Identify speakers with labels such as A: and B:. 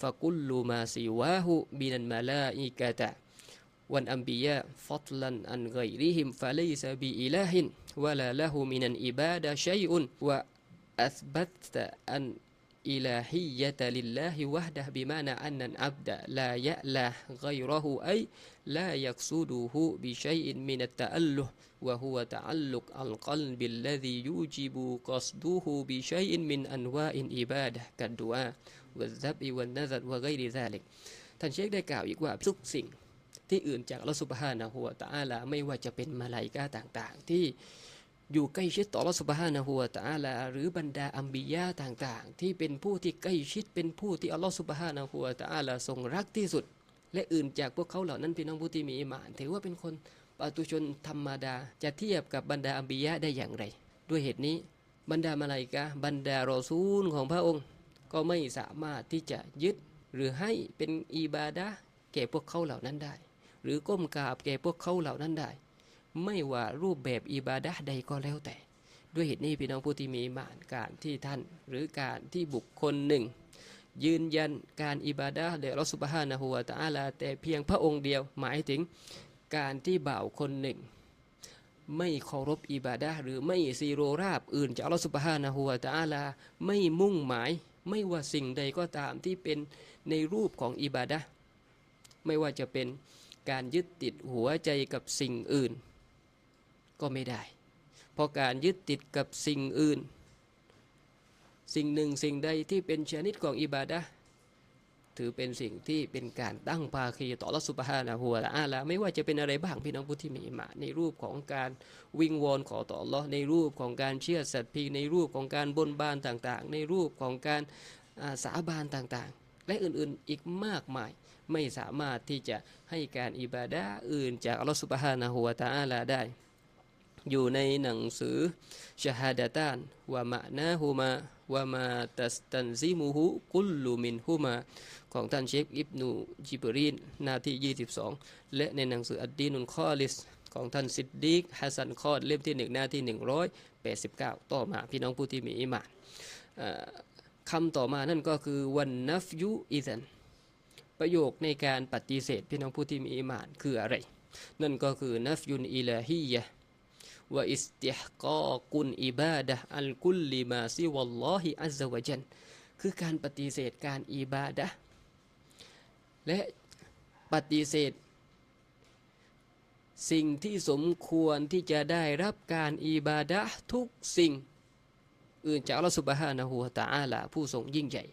A: فكل ما سواه من الملائكة والأنبياء فضلا عن غيرهم فليس بإله ولا له من العبادة شيء وأثبت أن إلهية لله وحده بمعنى أن العبد لا يأله غيره أي لا يقصده بشيء من التأله وهو تعلق القلب الذي يوجب قصده بشيء من أنواع العبادة كالدعاء والذبح والنذر وغير ذلك ท่านเชคได้กล่าวอีกว่าทุกสิ่งที่อื่นจากอัลลอฮฺสุบฮานะฮูวะตะอาลาไม่ว่าจะเป็นมาลาอิกาต่างๆ ที่ อยู่ใกล้ชิดต่ออัลลอฮฺสุบฮานะฮูวตะอาลาหรือบรรดาอัมบิยะต่างๆ ที่เป็นผู้ที่ใกล้ชิดเป็นผู้ที่อัลลอฮฺสุบฮานะฮูวตะอาลาทรงรักที่สุด และอื่นจากพวกเขาเหล่านั้นพี่น้องผู้ที่มีอิมาน ถือว่าเป็นคนปาตุชนธรรมดาจะเทียบกับบรรดาอัมบิยะได้อย่างไร ด้วยเหตุนี้ บรรดามาลาอิกาบรรดารอซูลของพระองค์ ก็ไม่สามารถที่จะยึดหรือให้เป็นอิบาดะแก่พวกเขาเหล่านั้นได้ หรือก้มกราบแก่พวกเขาเหล่านั้นได้ ไม่ว่ารูปแบบอิบาดะใดก็แล้วแต่ ด้วยเหตุนี้พี่น้องผู้ที่มีมานการที่ท่านหรือการที่บุคคลหนึ่ง ยืนยันการอิบาดะแด่อัลอสุบฮานะฮูวะตะอาลา แต่เพียงพระองค์เดียวหมายถึงการที่บ่าวคนหนึ่ง ไม่เคารพอิบาดะหรือไม่ซีโรราบอื่นจากอัลลอฮฺสุบฮานะฮูวะตะอาลาไม่มุ่งหมาย ไม่ว่าสิ่งใดก็ตามที่เป็นในรูปของอิบาดะไม่ว่าจะเป็นการยึดติดหัวใจกับสิ่งอื่น ก็ไม่ได้ เพราะการยึดติดกับสิ่งอื่น สิ่งหนึ่งสิ่งใดที่เป็นชนิดของอิบาดะถือเป็นสิ่งที่เป็นการตั้งภาคีต่อรัสุบฮานะฮัวะตะอาลาไม่ว่าจะเป็นอะไรบ้างพี่น้องผู้ที่มีอิมาในรูปของการวิงวอนขอต่ออัลอในรูปของการเชื่อสัตย์พีในรูปของการบนบานต่างๆ ในรูปของการาสาบานต่างๆ และอื่นๆอีกมากมาย ไม่สามารถที่จะให้การอิบาดะอื่นจากอัลลอฮ์สุบฮานะฮัวะตะอาลาได้ อยู่ในหนังสือชาฮาดะตานวะมะนาฮูมาวะมาตัสตันซิมุฮุกุลลุมินฮุมา ของท่านเชคอิบนูจิบรีนหน้าที่ 22 และในหนังสืออัดดีนุนคอลิส ของท่านซิดดีกฮัสซันคอดเล่มที่ 1 หน้าที่ 189 ต่อมาพี่น้องผู้ที่มีอิมานคำต่อมานั่นก็คือวันนัฟยุอิซันประโยคในการปฏิเสธพี่น้องผู้ที่มีอิมานคืออะไร นั่นก็คือนัฟยุนอิลาฮียะ วะอิสติฮกอกุนอิบาดะห์อัลกุลลิมาซิวัลลอฮิอัซซะวะจันคือการปฏิเสธการอิบาดะห์และปฏิเสธ สิ่งที่สมควรที่จะได้รับการอิบาดะห์ทุกสิ่ง อื่นจากอัลลอฮฺสุบฮานะฮูวะตะอาลาผู้ทรงยิ่งใหญ่